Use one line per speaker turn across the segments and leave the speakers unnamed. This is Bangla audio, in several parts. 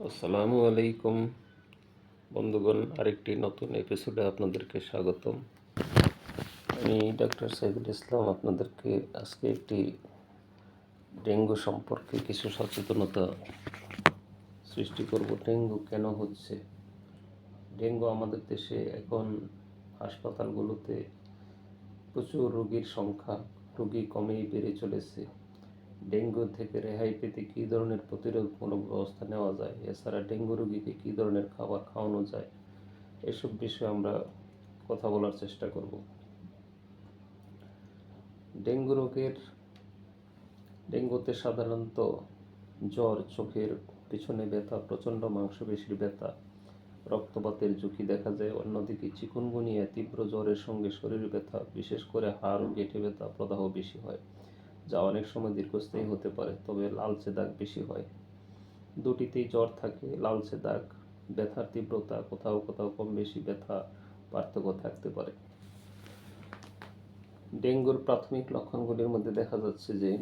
আসসালামু আলাইকুম। বন্ধুগণ, আরেকটি নতুন এপিসোডে আপনাদেরকে স্বাগতম। আমি ডাক্তার সাইদুল ইসলাম, আপনাদেরকে আজকে একটি ডেঙ্গু সম্পর্কে কিছু সচেতনতা সৃষ্টি করব। ডেঙ্গু কেন হচ্ছে? ডেঙ্গু আমাদের দেশে এখন হাসপাতালগুলোতে প্রচুর রোগীর সংখ্যা, রোগী কমেই বেড়ে চলেছে। ডেঙ্গু থেকে রেহাই পেতে কী ধরনের প্রতিরোধমূলক ব্যবস্থা নেওয়া যায়? এছাড়া ডেঙ্গু রোগীকে কী ধরনের খাবার খাওয়ানো যায়? এসব বিষয়ে আমরা কথা বলার চেষ্টা করব। ডেঙ্গু রোগের, ডেঙ্গুতে সাধারণত জ্বর, চোখের পিছনে ব্যথা, প্রচণ্ড মাংসপেশির ব্যথা, রক্তপাতের ঝুঁকি দেখা যায়, অন্যদিকে চিকুনগুনিয়া তীব্র জ্বরের সঙ্গে শরীর ব্যথা, বিশেষ করে হাড় ও গেঁটে ব্যথা প্রদাহ বেশি হয়। যা অনেক সময় দীর্ঘস্থায়ী হতে পারে, তবে লালচে দাগ বেশি হয়। দুটিতেই জ্বর থাকে, লালচে দাগ, ব্যথার তীব্রতা, কোথাও কোথাও কম বেশি ব্যথা, পার্থক্য থাকতে পারে। ডেঙ্গুর প্রাথমিক লক্ষণগুলির মধ্যে দেখা যাচ্ছে যে,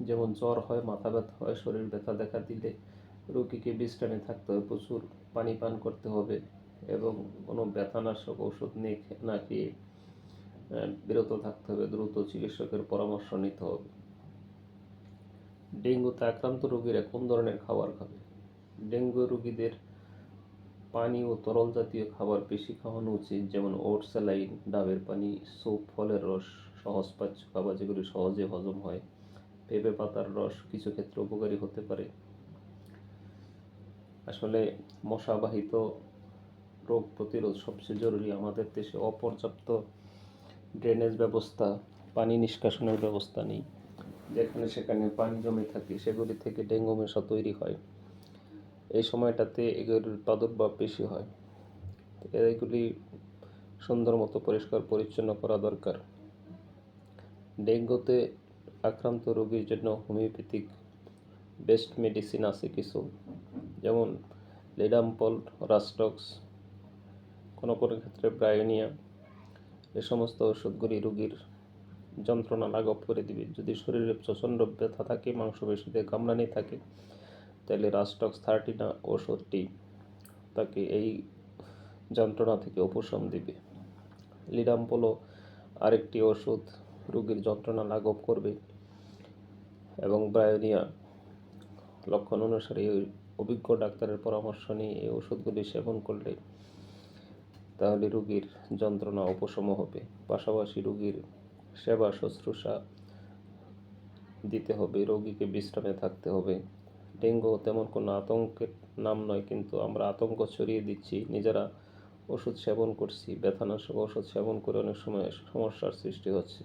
যেমন জ্বর হয়, মাথা ব্যথা হয়, শরীর ব্যথা দেখা দিলে রোগীকে বিশ্রামে থাকতে হবে প্রচুর পানি পান করতে হবে এবং কোনো ব্যথানাশক ওষুধ নিয়ে না খেয়ে বিরত থাকতে হবে, দ্রুত চিকিৎসকের পরামর্শ নিতে হবে। ডেঙ্গুতে আক্রান্ত রোগীরা কোন ধরনের খাবার খাবে? ডেঙ্গু রোগীদের পানি ও তরল জাতীয় খাবার বেশি খাওয়ানো উচিত, যেমন ওট স্যালাইন, ডাবের পানি, স্যুপ, ফলের রস সহজপাচ্য খাবার যেগুলি সহজে হজম হয়। পেঁপে পাতার রস কিছু ক্ষেত্রে উপকারী হতে পারে। আসলে মশাবাহিত রোগ প্রতিরোধ সবচেয়ে জরুরি আমাদের দেশে। অপর্যাপ্ত ড্রেনেজ ব্যবস্থা, পানি নিষ্কাশনের ব্যবস্থা নেই, যেখানে সেখানে পানি জমে থাকে, সেগুলি থেকে ডেঙ্গু মশা তৈরি হয়। এই সময়টাতে এগুলির প্রাদুর্ভাব বেশি হয়। এগুলি সুন্দর মতো পরিষ্কার, পরিচ্ছন্ন করা দরকার। ডেঙ্গুতে আক্রান্ত রোগীর জন্য হোমিওপ্যাথিক বেস্ট মেডিসিন আছে কিছু, যেমন লিডাম্পল, রাস্টক্স, কোনো কোনো ক্ষেত্রে ব্রায়োনিয়া এ সমস্ত ওষুধগুলি রোগীর যন্ত্রণা লাঘব করে দিবে। যদি শরীরে প্রচণ্ড ব্যথা থাকে, মাংসপেশিতে কামড়ানি থাকে, তাহলে রাস্টক্স থার্টিনা ওষুধটি তাকে এই যন্ত্রণা থেকে উপশম দিবে। লিডাম্পোলো আরেকটি ওষুধ রোগীর যন্ত্রণা লাঘব করবে এবং ব্রায়োনিয়া লক্ষণ অনুসারে অভিজ্ঞ ডাক্তারের পরামর্শ নিয়ে এই ওষুধগুলি সেবন করলে তাহলে রোগীর যন্ত্রণা উপশম হবে। পাশাপাশি রোগীর সেবা শুশ্রূষা দিতে হবে, রোগীকে বিশ্রামে থাকতে হবে। ডেঙ্গু তেমন কোনো আতঙ্কের নাম নয়, কিন্তু আমরা আতঙ্ক ছড়িয়ে দিচ্ছি। নিজেরা ওষুধ সেবন করছি, ব্যথানাশক ওষুধ সেবন করে অনেক সময় সমস্যার সৃষ্টি হচ্ছে।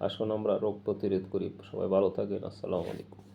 আসুন আমরা রোগ প্রতিরোধ করি। সবাই ভালো থাকেন। আসসালামু আলাইকুম।